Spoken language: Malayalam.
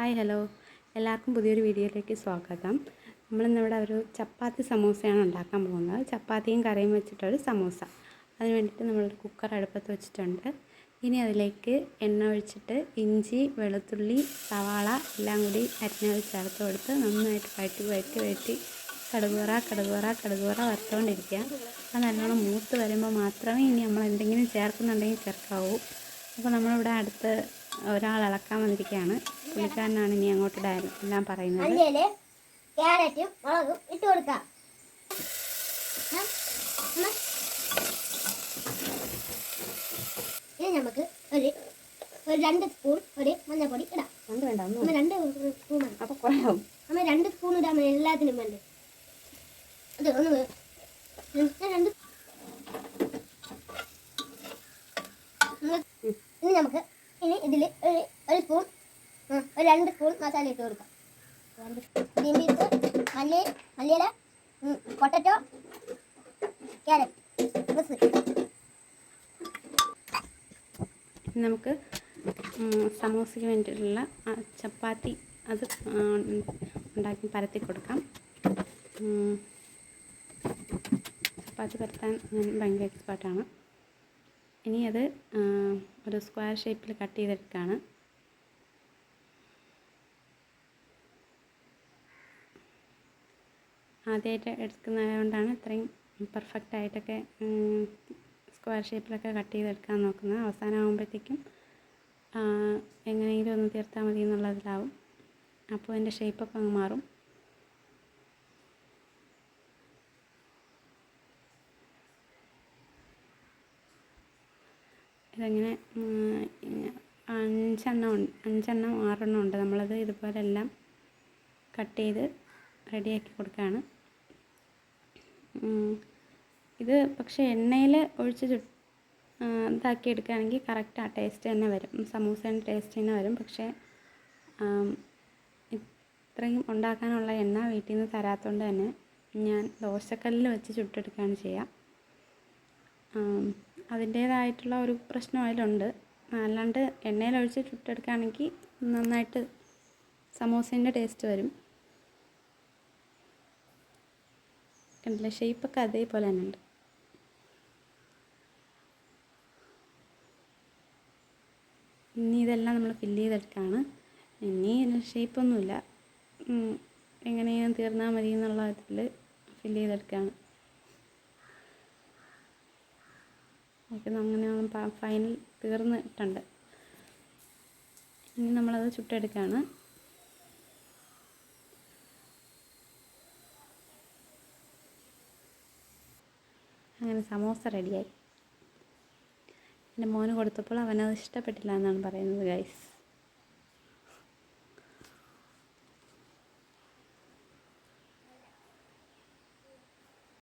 Hi hello. എല്ലാവർക്കും പുതിയൊരു വീഡിയോയിലേക്ക് സ്വാഗതം. നമ്മളിന്നിവിടെ ഒരു ചപ്പാത്തി സമോസയാണ് ഉണ്ടാക്കാൻ പോകുന്നത്. ചപ്പാത്തിയും കറിയും വെച്ചിട്ടൊരു സമോസ. അതിന് വേണ്ടിയിട്ട് നമ്മളൊരു കുക്കർ അടുപ്പത്ത് വെച്ചിട്ടുണ്ട്. ഇനി അതിലേക്ക് എണ്ണ ഒഴിച്ചിട്ട് ഇഞ്ചി വെളുത്തുള്ളി സവാള എല്ലാം കൂടി അരിഞ്ഞത് ചേർത്ത് കൊടുത്ത് നന്നായിട്ട് വഴറ്റി വഴറ്റി വഴറ്റി കടുകുറ കടുകുറ കടുകുറ വറുത്തുകൊണ്ടിരിക്കുക അത് നല്ലോണം മൂത്ത് വരുമ്പോൾ മാത്രമേ ഇനി നമ്മൾ എന്തെങ്കിലും ചേർക്കുന്നുണ്ടെങ്കിൽ ചേർക്കാവൂ. അപ്പോൾ നമ്മളിവിടെ അടുത്ത് ഒരാൾ ഇളക്കാൻ വന്നിരിക്കുകയാണ്. പുള്ളിക്കാരനാണ് ഇനി അങ്ങോട്ട് എല്ലാം പറയുന്നത്. ക്യാരറ്റും മുളകും ഇട്ട് കൊടുക്കാം. ഇനി നമുക്ക് ഒരു ഒരു രണ്ട് സ്പൂൺ ഒരു മഞ്ഞൾപ്പൊടി ഇടാം. രണ്ട് വേണ്ട ഒന്ന് രണ്ട് സ്പൂൺ അപ്പോൾ കുറയാവും നമ്മൾ രണ്ട് സ്പൂൺ ഇടാൻ എല്ലാത്തിനും വേണ്ടി. അത് ഒന്ന് രണ്ട് ഇനി നമുക്ക് ഇനി ഇതിൽ ഒരു ഒരു സ്പൂൺ ഒരു രണ്ട് സ്പൂൺ മസാല ഇട്ട് കൊടുക്കാം. ഗ്രീൻ പീസ് മല്ലി മല്ലിയില പൊട്ടറ്റോ ക്യാരറ്റ് ഇനി നമുക്ക് സമൂസയ്ക്ക് വേണ്ടിയിട്ടുള്ള ചപ്പാത്തി അത് ഉണ്ടാക്കി പരത്തി കൊടുക്കാം. ചപ്പാത്തി പരത്താൻ ഞാൻ ഭയങ്കര എക്സ്പേർട്ടാണ് ഇനി അത് ഒരു സ്ക്വയർ ഷേപ്പിൽ കട്ട് ചെയ്തെടുക്കുകയാണ് ആദ്യമായിട്ട് എടുക്കുന്നത് കൊണ്ടാണ് ഇത്രയും പെർഫെക്റ്റ് ആയിട്ടൊക്കെ സ്ക്വയർ ഷേപ്പിലൊക്കെ കട്ട് ചെയ്തെടുക്കാൻ നോക്കുന്നത്. അവസാനം ആകുമ്പോഴത്തേക്കും എങ്ങനെയെങ്കിലും ഒന്ന് തീർത്താൽ മതി എന്നുള്ളതിലാവും. അപ്പോൾ എന്റെ ഷേപ്പൊക്കെ അങ്ങ് മാറും. ഇതങ്ങനെ അഞ്ചെണ്ണം അഞ്ചെണ്ണം ആറെണ്ണം ഉണ്ട്. നമ്മളത് ഇതുപോലെ എല്ലാം കട്ട് ചെയ്ത് റെഡിയാക്കി കൊടുക്കുകയാണ്. ഇത് പക്ഷേ എണ്ണയിൽ ഒഴിച്ച് ചു ഇതാക്കി എടുക്കുകയാണെങ്കിൽ കറക്റ്റ് ആ ടേസ്റ്റ് തന്നെ വരും. സമൂസേന്റെ ടേസ്റ്റ് തന്നെ വരും. പക്ഷേ ഇത്രയും ഉണ്ടാക്കാനുള്ള എണ്ണ വീട്ടിൽ നിന്ന് തരാത്തതുകൊണ്ട് തന്നെ ഞാൻ ദോശക്കല്ലിൽ വെച്ച് ചുട്ടെടുക്കുകയാണ് ചെയ്യുക. അതിന്റേതായിട്ടുള്ള ഒരു പ്രശ്നം അതിലുണ്ട്. അല്ലാണ്ട് എണ്ണയിലൊഴിച്ച് ചുട്ടെടുക്കുകയാണെങ്കിൽ നന്നായിട്ട് സമൂസേന്റെ ടേസ്റ്റ് വരും. കണ്ടില്ലേ. ഷേപ്പൊക്കെ അതേപോലെ തന്നെ ഉണ്ട്. ഇനി ഇതെല്ലാം നമ്മൾ ഫില്ല് ചെയ്തെടുക്കാണ്. ഇനി ഷേപ്പൊന്നുമില്ല. എങ്ങനെയാണ് തീർന്നാൽ മതി എന്നുള്ള ഇതിൽ ഫില്ല് ചെയ്തെടുക്കുകയാണ് ഓക്കെ അങ്ങനെ ഫൈനൽ തീർന്നിട്ടുണ്ട്. ഇനി നമ്മളത് ചുട്ടെടുക്കുകയാണ് അങ്ങനെ സമോസ റെഡിയായി. എന്റെ മോന് കൊടുത്തപ്പോൾ അവനത് ഇഷ്ടപ്പെട്ടില്ല എന്നാണ് പറയുന്നത് ഗൈസ്